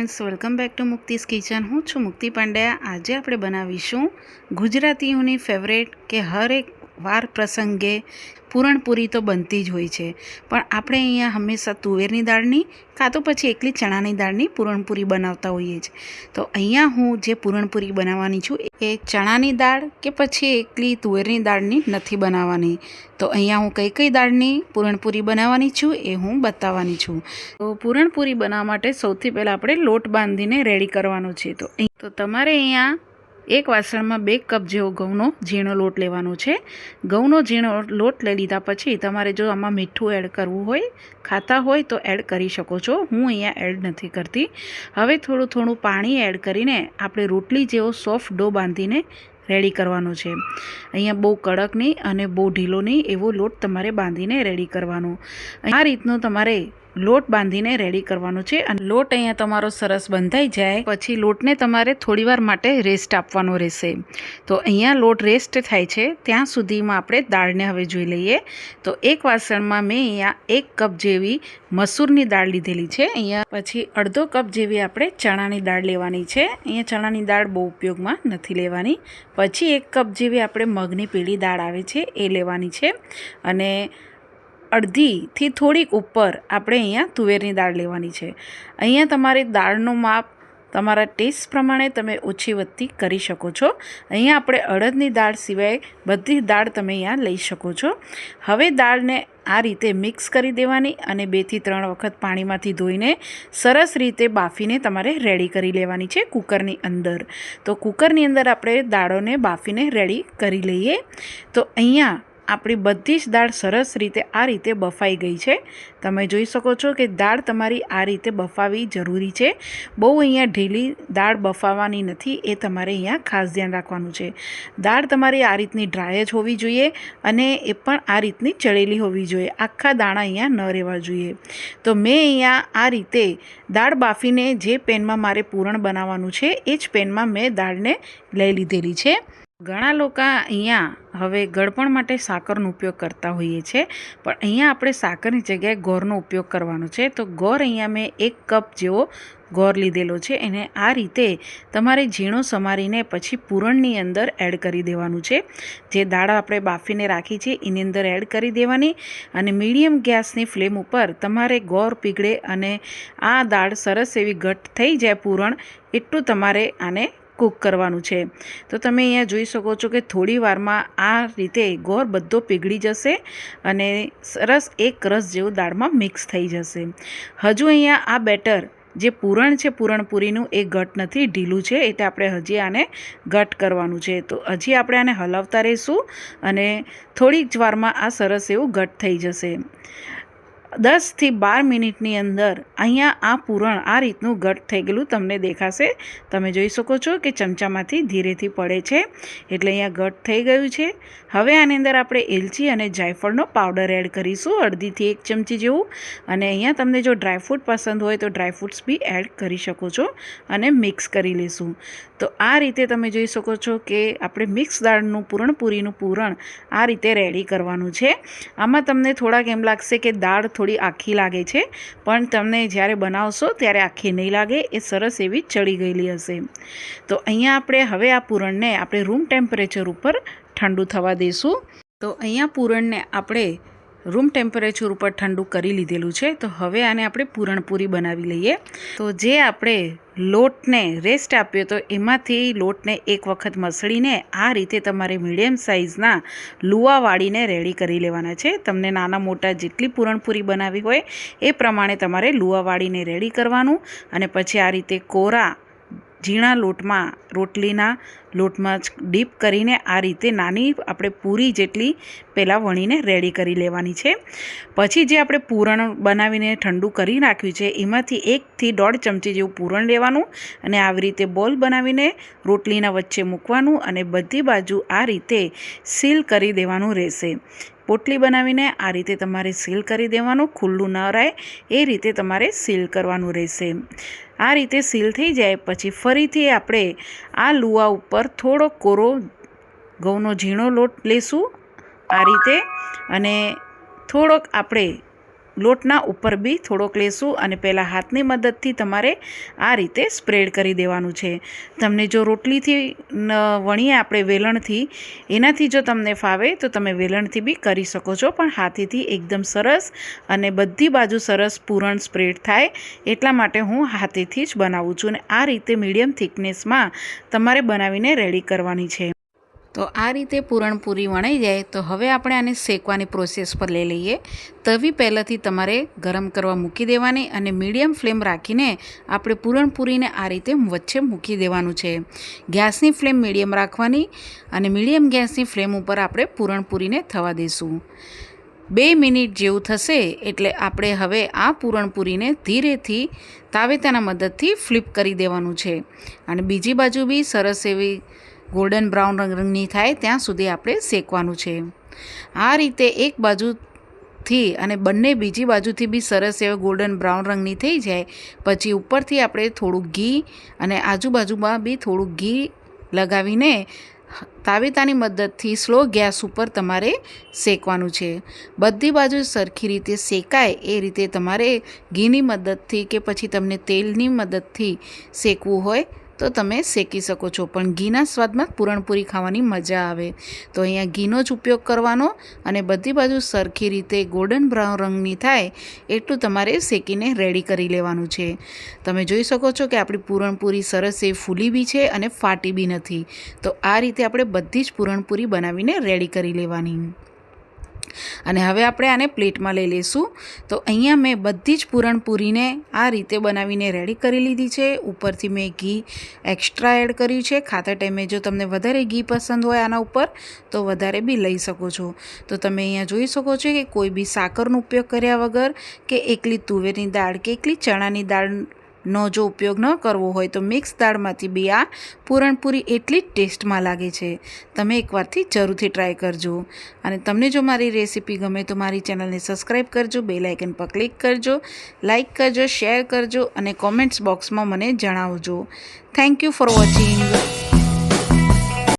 Friends welcome back to Mukti's kitchen હું છું મુક્તિ પાંડ્યા. આજે આપણે બનાવીશું ગુજરાતીઓની ફેવરેટ કે હરેક વાર પ્રસંગે પૂરણપૂરી તો બનતી જ હોય છે. પણ આપણે અહીંયા હંમેશા તુવેરની દાળની કાં તો પછી એકલી ચણાની દાળની પૂરણપૂરી બનાવતા હોઈએ છીએ તો અહીંયા હું જે પૂરણપૂરી બનાવવાની છું એ ચણાની દાળ કે પછી એકલી તુવેરની દાળની નથી બનાવવાની. તો અહીંયા હું કઈ કઈ દાળની પૂરણપૂરી બનાવવાની છું એ હું બતાવવાની છું. તો પૂરણપૂરી બનાવવા માટે સૌથી પહેલાં આપણે લોટ બાંધીને રેડી કરવાનો છે. તો તો તમારે અહીંયા એક વાસણમાં બે કપ જેવો ઘઉંનો ઝીણો લોટ લેવાનો છે. ઘઉંનો ઝીણો લોટ લઈ લીધા પછી તમારે જો આમાં મીઠું એડ કરવું હોય, ખાતા હોય તો એડ કરી શકો છો. હું અહીંયા એડ નથી કરતી. હવે થોડું થોડું પાણી એડ કરીને આપણે રોટલી જેવો સોફ્ટ ડો બાંધીને રેડી કરવાનો છે. અહીંયા બહુ કડક નહીં અને બહુ ઢીલો નહીં એવો લોટ તમારે બાંધીને રેડી કરવાનો. આ રીતનો તમારે લોટ બાંધીને રેડી કરવાનો છે અને લોટ અહીંયા તમારો સરસ બંધાઈ જાય. પછી લોટને તમારે થોડીવાર માટે રેસ્ટ આપવાનો રહેશે. તો અહીંયા લોટ રેસ્ટ થાય છે. ત્યાં સુધીમાં આપણે દાળને હવે જોઈ લઈએ. તો એક વાસણમાં મેં અહીંયા એક કપ જેવી મસૂરની દાળ લીધેલી છે. અહીંયા પછી અડધો કપ જેવી આપણે ચણાની દાળ લેવાની છે. અહીંયા ચણાની દાળ બહુ ઉપયોગમાં નથી લેવાની. પછી એક કપ જેવી આપણે મગની પીળી દાળ આવે છે, એ લેવાની છે. અને અડધીથી થોડીક ઉપર આપણે અહીંયા તુવેરની દાળ લેવાની છે. અહીંયા તમારી દાળનું માપ, તમારા ટેસ્ટ પ્રમાણે તમે ઓછી વધતી કરી શકો છો. અહીંયા આપણે અડદની દાળ સિવાય બધી દાળ તમે અહીંયા લઈ શકો છો. હવે દાળને આ રીતે મિક્સ કરી દેવાની અને બેથી ત્રણ વખત પાણીમાંથી ધોઈને સરસ રીતે બાફીને તમારે રેડી કરી લેવાની છે કુકરની અંદર. તો કુકરની અંદર આપણે દાળોને બાફીને રેડી કરી લઈએ. તો અહીંયા આપણી બધી જ દાળ સરસ રીતે આ રીતે બફાઈ ગઈ છે. તમે જોઈ શકો છો કે દાળ તમારી આ રીતે બફાવી જરૂરી છે. બહુ અહીંયા ઢીલી દાળ બફાવવાની નથી, એ તમારે અહીંયા ખાસ ધ્યાન રાખવાનું છે. દાળ તમારી આ રીતની ડ્રાય જ હોવી જોઈએ અને એ પણ આ રીતની ચડેલી હોવી જોઈએ. આખા દાણા અહીંયા ન રહેવા જોઈએ. તો મેં અહીંયા આ રીતે દાળ બાફીને જે પેનમાં મારે પૂરણ બનાવવાનું છે, એ જ પેનમાં મેં દાળને લઈ લીધેલી છે. ઘણા લોકો અહીંયા હવે ગળપણ માટે સાકરનો ઉપયોગ કરતા હોઈએ છીએ પણ અહીંયા આપણે સાકરની જગ્યાએ ગોળનો ઉપયોગ કરવાનો છે. તો ગોળ અહીંયા મેં એક કપ જેવો ગોળ લીધેલો છે. એને આ રીતે તમારે ઝીણો સમારીને પછી પૂરણની અંદર એડ કરી દેવાનું છે. જે દાળ આપણે બાફીને રાખી છે, એની અંદર એડ કરી દેવાની અને મીડિયમ ગેસની ફ્લેમ ઉપર તમારે ગોળ પીગળે અને આ દાળ સરસ એવી ઘટ થઈ જાય પૂરણ, એટલું તમારે આને કૂક કરવાનું છે. તો તમે અહીંયા જોઈ શકો છો કે થોડી વારમાં આ રીતે ગોળ બધો પીગળી જશે અને સરસ એક રસ જેવું દાળમાં મિક્સ થઈ જશે. હજુ અહીંયા આ બેટર જે પૂરણ છે, પૂરણપૂરીનું, એ ઘટ નથી, ઢીલું છે. એટલે આપણે હજી આને ઘટ કરવાનું છે. તો હજી આપણે આને હલાવતા રહીશું અને થોડીક જ વારમાં આ સરસ એવું ઘટ થઈ જશે. દસથી બાર મિનિટની અંદર અહીંયા આ પૂરણ આ રીતનું ઘટ થઈ ગયેલું તમને દેખાશે. તમે જોઈ શકો છો કે ચમચામાંથી ધીરેથી પડે છે. એટલે અહીંયા ઘટ થઈ ગયું છે. હવે આની અંદર આપણે એલચી અને જાયફળનો પાવડર એડ કરીશું, અડધીથી એક ચમચી જેવું. અને અહીંયા તમને જો ડ્રાયફ્રૂટ પસંદ હોય તો ડ્રાયફ્રૂટ્સ બી એડ કરી શકો છો અને મિક્સ કરી લઈશું તો આ રીતે તમે જોઈ શકો છો કે આપણે મિક્સ દાળનું પૂરણપૂરીનું પૂરણ આ રીતે રેડી કરવાનું છે. આમાં તમને થોડાક એમ લાગશે કે દાળ થોડી આખી લાગે છે. પણ તમને જ્યારે બનાવશો ત્યારે આખી નહીં લાગે, એ સરસ એવી ચડી ગયેલી હશે. તો અહીંયા આપણે હવે આ પૂરણને આપણે રૂમ ટેમ્પરેચર ઉપર ઠંડુ થવા દઈશું તો અહીંયા પૂરણને આપણે રૂમ ટેમ્પરેચર ઉપર ઠંડુ કરી લીધેલું છે, તો હવે આને આપણે પૂરણપૂરી બનાવી લઈએ. તો જે આપણે લોટને રેસ્ટ આપ્યો તો એમાંથી લોટને એક વખત મસળીને આ રીતે તમારે મીડિયમ સાઇઝના લુવા વાળીને રેડી કરી લેવાના છે. તમને નાના મોટા જેટલી પૂરણપૂરી બનાવી હોય એ પ્રમાણે તમારે લુવા વાળીને રેડી કરવાનું અને પછી આ રીતે કોરા ઝીણા લોટમાં, રોટલીના લોટમાં જ ડીપ કરીને આ રીતે નાની આપણે પૂરી જેટલી પહેલાં વણીને રેડી કરી લેવાની છે. પછી જે આપણે પૂરણ બનાવીને ઠંડુ કરી નાખ્યું છે, એમાંથી એકથી દોઢ ચમચી જેવું પૂરણ લેવાનું અને આવી રીતે બોલ બનાવીને રોટલીના વચ્ચે મૂકવાનું અને બધી બાજુ આ રીતે સીલ કરી દેવાનું રહેશે. પોટલી બનાવીને આ રીતે તમારે સીલ કરી દેવાનું, ખુલ્લું ન રહે, એ રીતે તમારે સીલ કરવાનું રહેશે. આ રીતે સીલ થઈ જાય પછી ફરીથી આપણે આ લુવા ઉપર થોડો કોરો ઘઉંનો ઝીણો લોટ લેશું આ રીતે અને થોડોક આપણે લોટના ઉપર બી થોડોક લેશું અને પહેલાં હાથની મદદથી તમારે આ રીતે સ્પ્રેડ કરી દેવાનું છે. તમને જો રોટલીથી વણીએ આપણે વેલણથી, એનાથી જો તમને ફાવે તો તમે વેલણથી બી કરી શકો છો, પણ હાથેથી એકદમ સરસ અને બધી બાજુ સરસ પૂરણ સ્પ્રેડ થાય એટલા માટે હું હાથેથી જ બનાવું છું અને આ રીતે મીડિયમ થિકનેસમાં તમારે બનાવીને રેડી કરવાની છે. તો આ રીતે પૂરણપૂરી વણાઈ જાય. તો હવે આપણે આને શેકવાની પ્રોસેસ પર લઈ લઈએ. તવી પહેલાંથી તમારે ગરમ કરવા મૂકી દેવાની અને મીડિયમ ફ્લેમ રાખીને આપણે પૂરણપૂરીને આ રીતે વચ્ચે મૂકી દેવાનું છે. ગેસની ફ્લેમ મીડિયમ રાખવાની અને મીડિયમ ગેસની ફ્લેમ ઉપર આપણે પૂરણપૂરીને થવા દઈશું બે મિનિટ જેવું થશે એટલે આપણે હવે આ પૂરણપૂરીને ધીરેથી તાવેતાના મદદથી ફ્લિપ કરી દેવાનું છે. અને બીજી બાજુ બી સરસ એવી ગોલ્ડન બ્રાઉન રંગની થાય ત્યાં સુધી આપણે શેકવાનું છે. આ રીતે એક બાજુથી અને બંને બીજી બાજુથી બી સરસ એવો ગોલ્ડન બ્રાઉન રંગની થઈ જાય. પછી ઉપરથી આપણે થોડું ઘી અને આજુબાજુમાં બી થોડું ઘી લગાવીને તાવેતાની મદદથી સ્લો ગેસ ઉપર તમારે શેકવાનું છે. બધી બાજુ સરખી રીતે શેકાય એ રીતે તમારે ઘીની મદદથી કે પછી તમને તેલની મદદથી શેકવું હોય તો તમે શેકી શકો છો. પણ ઘીના સ્વાદમાં પૂરણપૂરી ખાવાની મજા આવે. તો અહીંયા ઘીનો જ ઉપયોગ કરવાનો અને બધી બાજુ સરખી રીતે ગોલ્ડન બ્રાઉન રંગની થાય એટલું તમારે શેકીને રેડી કરી લેવાનું છે. તમે જોઈ શકો છો કે આપણી પૂરણપૂરી સરસ એ ફૂલી બી છે અને ફાટી બી નથી. તો આ રીતે આપણે બધી જ પૂરણપૂરી બનાવીને રેડી કરી લેવાની. અને હવે આપણે આને પ્લેટમાં લઈ લઈશું. તો અહીંયા મેં બધી જ પૂરણપૂરીને આ રીતે બનાવીને રેડી કરી લીધી છે. ઉપરથી મેં ઘી એક્સ્ટ્રા એડ કર્યું છે. ખાતા ટાઈમે જો તમને વધારે ઘી પસંદ હોય આના ઉપર, તો વધારે બી લઈ શકો છો. તો તમે અહીંયા જોઈ શકો છો કે કોઈ બી સાકરનો ઉપયોગ કર્યા વગર કે એકલી તુવેરની દાળ કે એકલી ચણાની દાળ નો જો ઉપયોગ ન કરવો હોય તો મિક્સ દાળમાંથી બી આ પૂરણપૂરી એટલી જ ટેસ્ટમાં લાગે છે. તમે એકવારથી જરૂરથી ટ્રાય કરજો. અને તમને જો મારી રેસીપી ગમે તો મારી ચેનલને સબસ્ક્રાઈબ કરજો બે લાઇકન પર ક્લિક કરજો લાઇક કરજો શેર કરજો અને કોમેન્ટ્સ બોક્સમાં મને જણાવજો. Thank you for watching